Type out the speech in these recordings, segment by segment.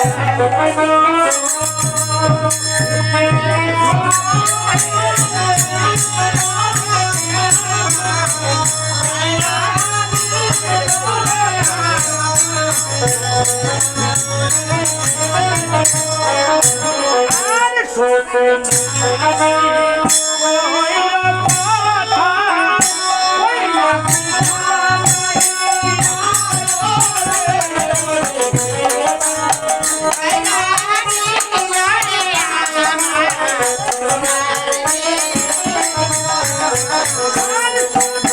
এক I'm sorry.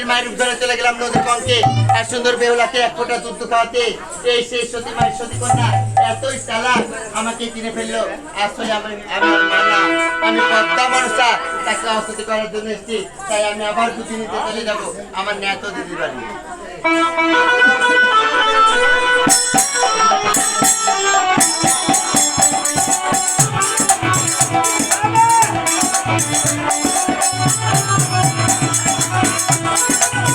এই মায়ের রূপ চলে গেলাম নদীর কঙ্কে, আর সুন্দর বেহুলাকে এক খাওয়াতে, এই সতী মায়ের সতী কন্যা, এতই চালাক, আমাকে কিনে ফেলল। আসলে আমি আমি মানা আমি তাই আমি আবার দুটি চলে যাব, আমার ন্যাত দিদির বাড়ি। আয়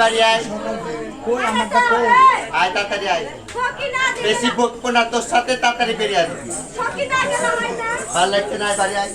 বাড়ি আয়। কই তাড়াতাড়ি আয়। বেশি বকবো না তোর সাথে তাড়াতাড়ি বেরিয়ে আসবি। ভালো লাগছে না বাড়ি আয়।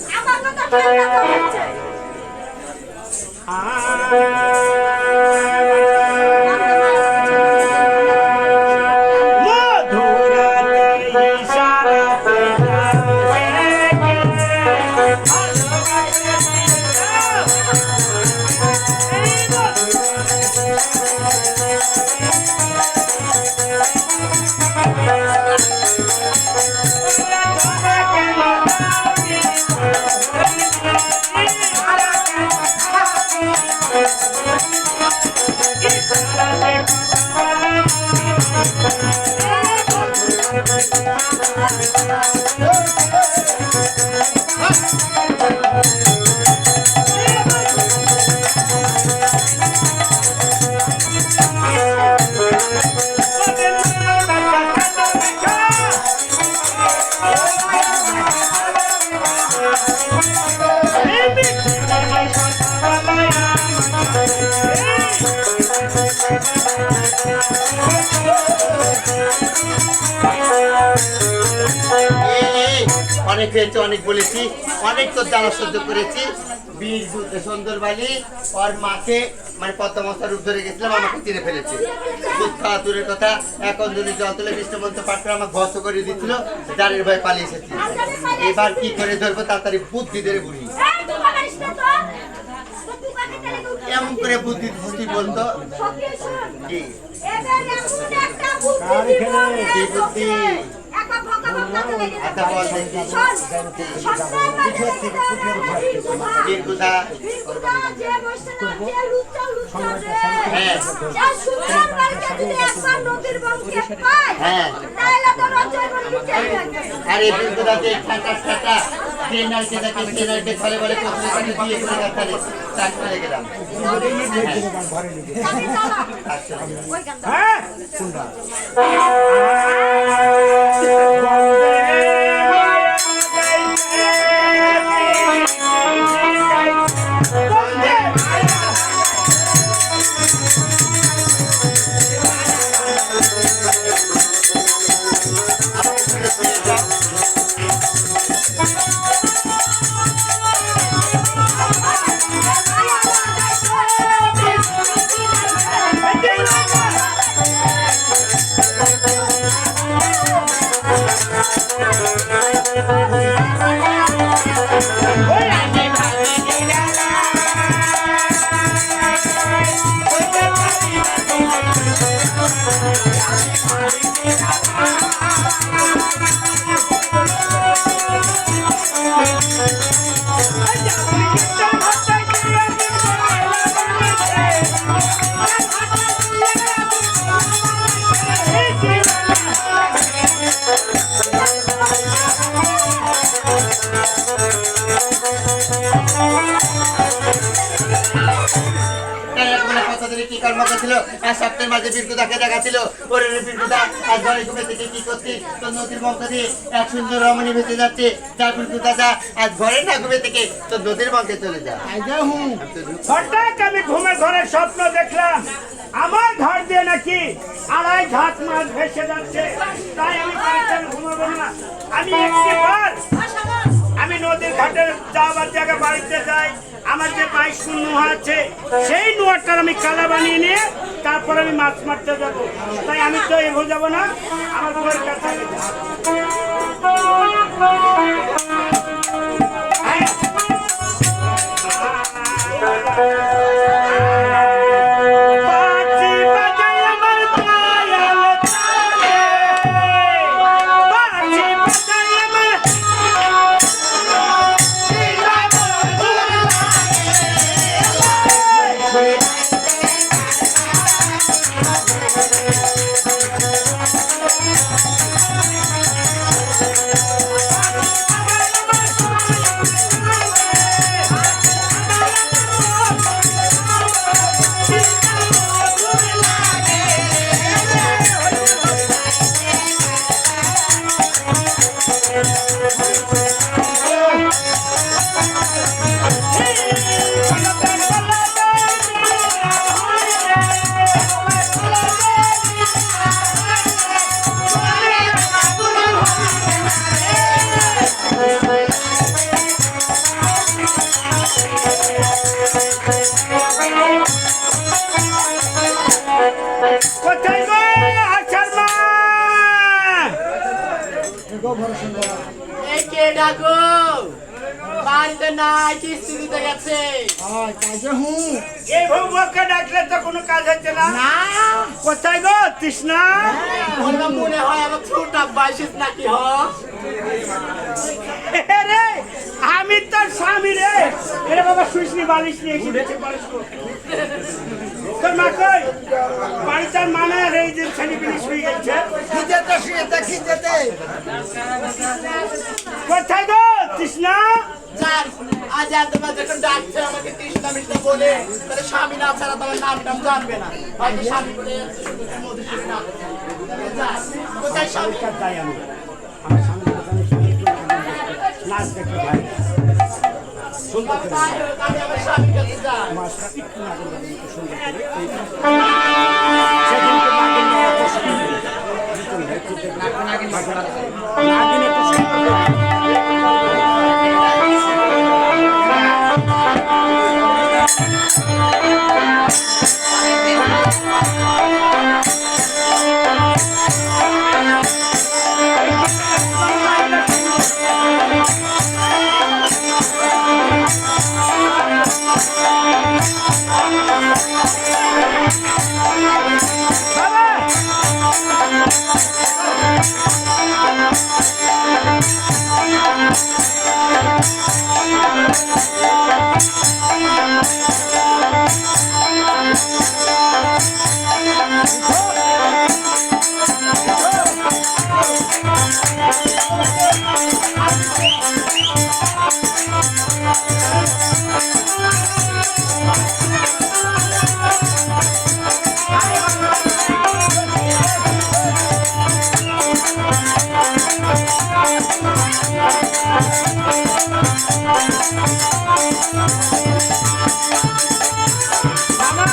অনেক হয়েছে অনেক বলেছি অনেক তো জ্বালা সহ্য করেছি। বীর সুন্দর বালি ওর মাকে মানে পদ্ম মশার রূপ ধরে গেছিলাম আমাকে চিনে ফেলেছে। দুধ খাওয়া দূরের কথা এখন যদি জল তুলে কৃষ্ণমন্ত পাঠ করে আমাকে ভস্ত করে দিচ্ছিল জারের ভয় পালিয়ে এসেছি। এবার কি করে ধরবো তাড়াতাড়ি বুদ্ধি ধরে বুড়ি এমন করে বুদ্ধি দিচ্ছিস বলতো। বুদ্ধি আচ্ছা হ্যাঁ হ্যাঁ। আরে বিন্দুদা যে ঠাটা ঠাটা যে নারকে তাকে সে নারকে ফলে বলে কোথায় কোথায় বিয়ে করে রাখালে চাক করে গেলাম আচ্ছা হ্যাঁ। হঠাৎ আমি ঘুমে ঘরে স্বপ্ন দেখলাম। আমার ঘর দিয়ে নাকি আড়াই ঝাঁক মাছ ভেসে যাচ্ছে। তাই আমি ঘুমাবো না। আমি আমি নদীর ঘাটে যাওয়ার জায়গা বাড়িতে যাই। আমার যে বাইশ ফুট নোহা আছে, সেই নোয়াটার আমি কালা বানিয়ে নিয়ে তারপর আমি মাছ মারতে যাব তাই আমি তো এগো যাব না, আমার আমি যাব। এই ডাকো। বাড়িতে নাই কিস্তি দিতে গেছে? এই ভৌবকে ডাকলে তো কোনো কাজ হচ্ছে না। কোথায় গো তৃষ্ণা? ওটা মনে হয় আমার ছোট বাইশিস নাকি হ? রে আমি তোর স্বামী রে। এরে বাবা শুইসনি বালিশ নিয়ে এসে বালিশ কর। তোর মা কই বাড়ি তার মানে এই যে ছেলে পিলি শুয়ে গেছে। কোথায় গো তৃষ্ণা? যার আজ আর তোমার যখন ডাকছে আমাকে তৃষ্ণা বলে তাহলে স্বামী না ছাড়া তোমার নাম টাম জানবে না। হয়তো স্বামী বলে কোথায় স্বামী? যাই আমি? আমার একটু নাচ দেখতে ভাই সুন্দর করে তাই বাবা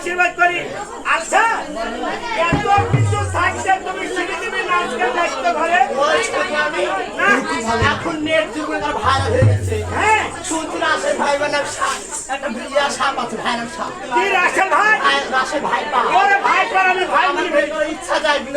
আশীর্বাদ করি। আচ্ছা এত কিছু থাকছে তুমি শিখে দিবে নাচকে দায়িত্ব ঘরে এখন নেট যুগে তার ভালো হয়ে গেছে। হ্যাঁ। শুনছি রাশের ভাই বানাম একটা বিরিয়া সাপ আছে ভাইরাম সাপ। কি রাখেন ভাই? আসে ভাই পা। ওরে ভাই পর আমি ভাই মনে ইচ্ছা জাগল।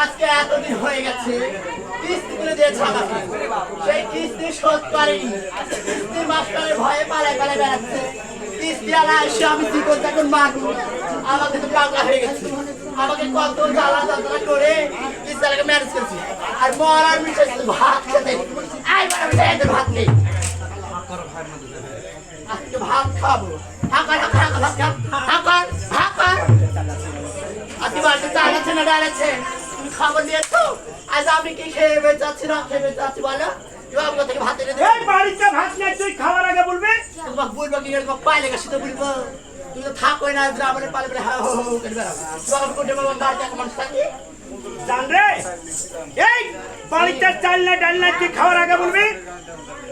আজকে এতদিন হয়ে গেছে, কিস্তি কিস্তি শোধ করেনি। পালায় পালায় বেড়াচ্ছে। কিস্তি আর আমাকে তো পাগলা আমাকে কত জ্বালা যন্ত্রণা করে কিস্তিটাকে ম্যানেজ করেছি। আর মরার মিশে ভাত ভাত নেই। ভাত খাব। আজকে বাড়িতে চাল না, ডাল আছে তুমি খবর নিয়েছো আজ আমি কি খেয়ে বেঁচে আছি না খেয়ে বেঁচে আছি বলো থেকে বাড়িতে ভাত নেই তুই খাওয়ার আগে বলবি? তোমাকে বলব কি তোমাকে পাইলে গেছি তো বলব তুমি তো থাকোই না গ্রামের বলে হো হো এক মানুষ থাকি জান রে এই বাড়িতে চাল না ডাল না তুই খাওয়ার আগে বলবি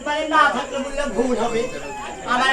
মানে না থাকলে বললে ভুল হবে। আমার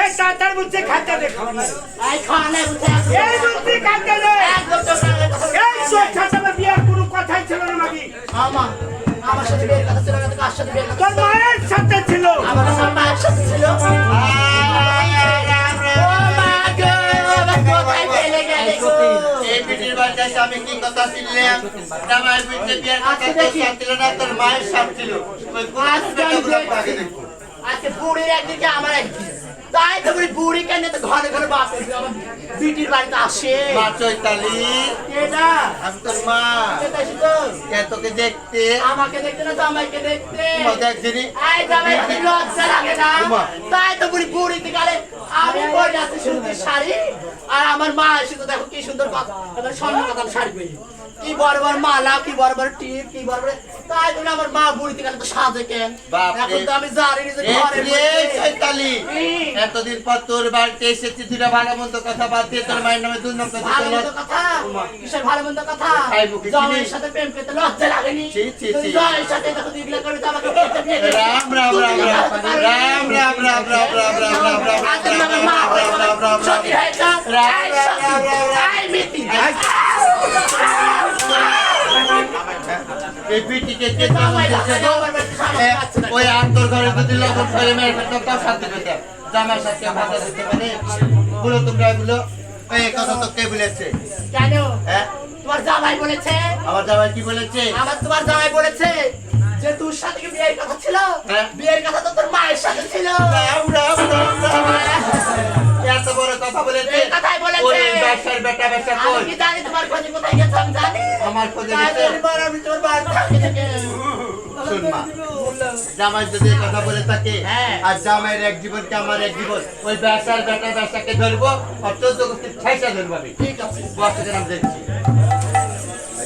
এই বলছে খাতে দে। খাওয়া কথা ছিল আমার কথা ছিলাম আমার না তোর মায়ের সাথে ছিল। আজকে বুড়ির একদিকে আমার একদিকে তাই তো বলি বুড়ি কেন তো ঘরে ঘরে বাপ বিটির বাড়িতে আসে। মা চৈতালি। এটা? আমি তোর মা। কে তোকে দেখতে? আমাকে দেখতে না জামাইকে দেখতে? দেখছিনি এই জামাই লজ্জা লাগে না। তাই তো বুড়ি বুড়িতে গেলে আমি পরে যাচ্ছি সুন্দর শাড়ি। আর আমার মা এসে তো দেখো কি সুন্দর কথা স্বর্ণ কথা শাড়ি পরি। কি বড় বড় মালা কি বড় বড় টিপ কি বড় বড় তাই জন্য আমার মা বুড়িতে গেলে তো সাজে কেন। এখন তো আমি জানি না যে ঘরের রে মধ্যে চৈতালি কি? এতদিন পর তোর বাড়িতে এসেছি দুটা ভালো মন্দ কথা বাদ দিয়ে তোর মায়ের নামে দুই নম্বর ভালো মন্দ কথা কিসের ভালো মন্দ কথা জামাইয়ের? সাথে প্রেম করতে লজ্জা লাগেনি। জামাইয়ের সাথে যখন দিগলা করে তো আমাকে। রাম রাম রাম রাম আমাকে পারবে রাম না। রাম রাম রাম রাম রাম রাম রাম রাম এই পিটিকে কে। ওই আন্তর ঘরে যদি লবণ ফেলে মেরে ফেলতো তাও শান্তি পেতাম জামার সাথে ভাতা দিতে পারে। বলো তোমরা এগুলো। এই কথা তো কে বলেছে? কেন? হ্যাঁ? তোমার জামাই বলেছে। আমার জামাই কি বলেছে? আমার তোমার জামাই বলেছে। যে তোর সাথে বিয়ের কথা ছিল হ্যাঁ। বিয়ের কথা তো তোর মায়ের সাথে ছিল। রাম রাম রাম রাম এত বড় কথা বলেছে। কথাই বলেছে। ব্যবসার বেটা ব্যবসা কই? কি জানি তোমার খোঁজে কোথায় গেছে আমি জানি। আমার খোঁজে গেছে। আমি তোর বাড়ি থেকে শোন মা জামাই যদি কথা বলে থাকে হ্যাঁ। আর জামাইয়ের এক জীবনকে আমার এক জীবন ওই ব্যবসার বেটা ব্যবসাকে ধরবো চোদ্দ ঠাইসা ধরবো আমি। ঠিক আছে। বসে নাম দেখছি।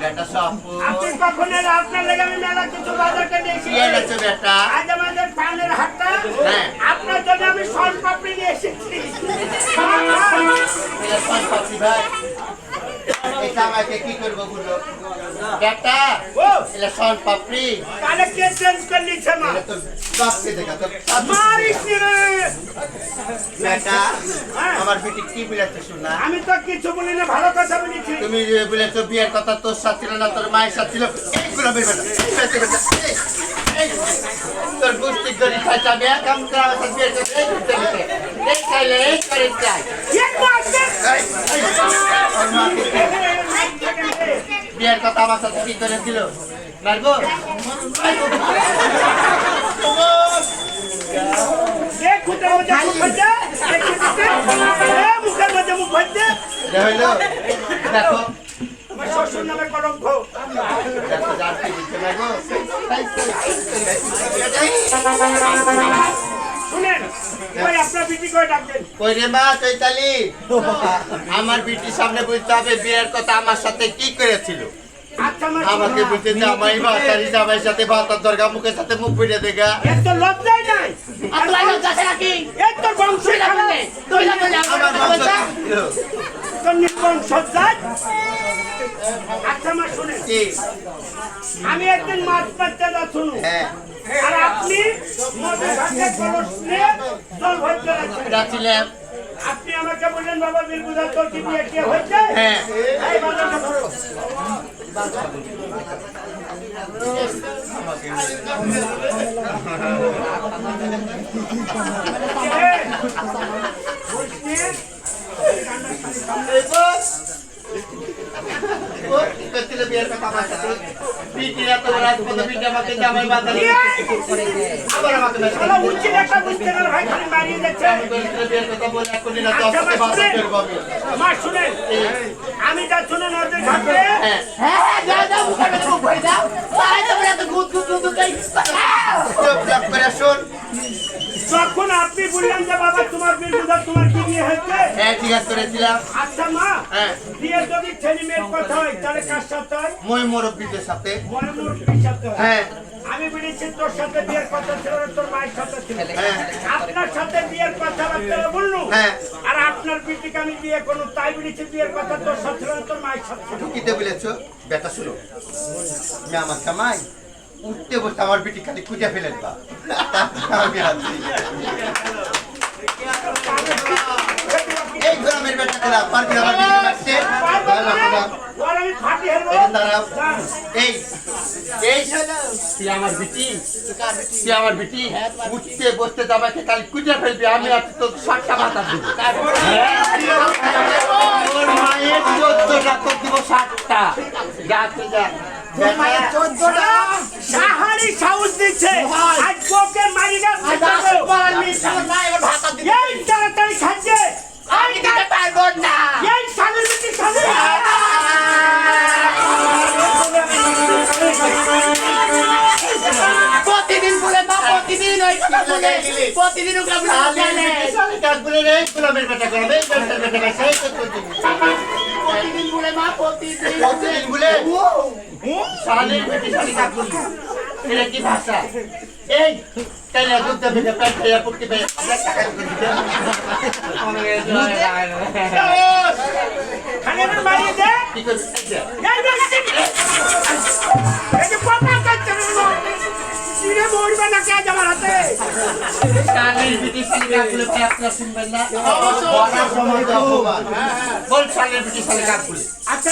বেটা সাপন আপনি কখন এলে আপনার লেগে আমি মেলা কিছু বাজারকে দিয়েছি কি এনেছো বেটা আজ আমাদের পানের হাটটা হ্যাঁ। আপনার জন্য আমি সন পাপড়ি নিয়ে এসেছি। সন পাপড়ি ভাই। এই জামাইকে কি করব বলো বেটা ও এটা সন পাপড়ি তাহলে কে চেঞ্জ করে নিচ্ছে মা এটা দেখা তোর মারিস রে বেটা হ্যাঁ। আমার বেটি কি বিলাচ্ছে শোনা আমি তো কিছু বলি না ভালো কথা বলেছি তুমি যে বলেছ বিয়ের কথা তোর সাথে ছিল না তোর মায়ের সাথে ছিল এইগুলো বেটা, বেটা, বেটা, এই, এই, তোর গোষ্ঠী গরি খাইছে আমি কাম করে আমার সাথে এই করতে এই খাইলে এই করে চাই বিয়ের কথা আমার সাথে কি করে দিল মারবো দেখো শ্বশুর নামে কলঙ্ক দেখো যার কি দিচ্ছে মারবো শুনেন ওই আপনার বিটি করে ডাকবেন কই রে মা চৈতালি? আমার বিটির সামনে বুঝতে হবে বিয়ের কথা আমার সাথে কি করেছিল? আচ্ছা আমাকে বুঝতে জামাই বাতারি জামাইয়ের সাথে বাতার দরগা মুখের সাথে মুখ ফিরে দেখা। লজ্জাই নাই। লজ্জা বংশ তুই না আমার আমার বংশ নির্বংশ আচ্ছা আমার শুনেন। আমি একদিন মাছ পাচ্ছে যা শুনুন হ্যাঁ। আর আপনি মদের ঘাটে কলস নিয়ে জল ভরতে রাখছেন আপনি আমাকে বললেন বাবা বীর তোর কি বিয়ে কে হয়েছে? হ্যাঁ। এই বাজারটা ধরো। এই, বিয়ের কথা আমার সাথে? এত রাজপথ, বিটি আমাকে জামাই বাতারি। আবার আমাকে শালা উচ্চ দেখা বুঝতে না ভাই খালি মারিয়ে যাচ্ছে আমি বলেছিলাম বিয়ের কথা বলে এখনই না তো আচ্ছা, সাথে মা, বাতাস শুনেন। আমি। মা শুনেন আমি যা শুনেন ওদের ঘাটে হ্যাঁ হ্যাঁ হ্যাঁ মুখের মধ্যে দাও তাই তো বলে এত গুদ গুদ গুদ গুদ এই চুপ করে শোন যখন আপনি বললেন যে বাবা তোমার বীর বুঝা তোমার কি বিয়ে হয়েছে? হ্যাঁ জিজ্ঞাসা করেছিলাম। আচ্ছা মা হ্যাঁ। বিয়ে যদি ছেলে মেয়ের কথা হয় তাহলে কার সাথে হয়? মই মুরব্বীদের সাথে। মনে মুরব্বীর সাথে হ্যাঁ। আমি বলেছি তোর সাথে বিয়ের কথা ছিল তোর মায়ের সাথে ছিল। হ্যাঁ। আপনার সাথে বিয়ের কথাবার্তা বললু। হ্যাঁ। আর আপনার বিটিকে আমি বিয়ে করব তাই বলেছি বিয়ের কথা তোর সাথে তোর মায়ের সাথে ঢুকিতে বলেছ বেটা শুনো। আমি আমার জামাই উঠতে বসতে আমার বিটি খালি খুঁজে ফেলেন বা। এই আমার বিটি তুই আমার বিটি উঠতে বসতে জামাইকে খালি খুঁজে ফেলবি, আমি আছি তো ষাটটা মাথা দিব। মায়ের চোদ্দটা তোর দিব ষাটটা যা। সাহারি সাউস দিচ্ছে আজ বউকে মারি না আজ বলার মিশন না এবার ভাতা দিতে এই তাড়াতাড়ি খাচ্ছে আমি দিতে পারব না এই সালের বেটি সালে প্রতিদিন বলে মা প্রতিদিন ওই কথা বলে প্রতিদিন ওকে আমি জানে গোলামের বেটা বেটা বেটা এই তো দিবি। প্রতিদিন বলে মা প্রতিদিন প্রতিদিন বলে শালের বেটি শালি কাক বলি এটা কি ভাষা? এই তাইলে দুধ দেবে প্যান্ট খাইয়া পুটকি পেয়ে আমরা টাকা দিবে খালি না মারিয়ে দে কি করবি এই যে পাপা কাচ্ছে না সিরে মরবে না? কে আমার হাতে শালের বেটি শালি কাক বলে আপনারা শুনবেন না বল শালের বেটি কাক বলে আচ্ছা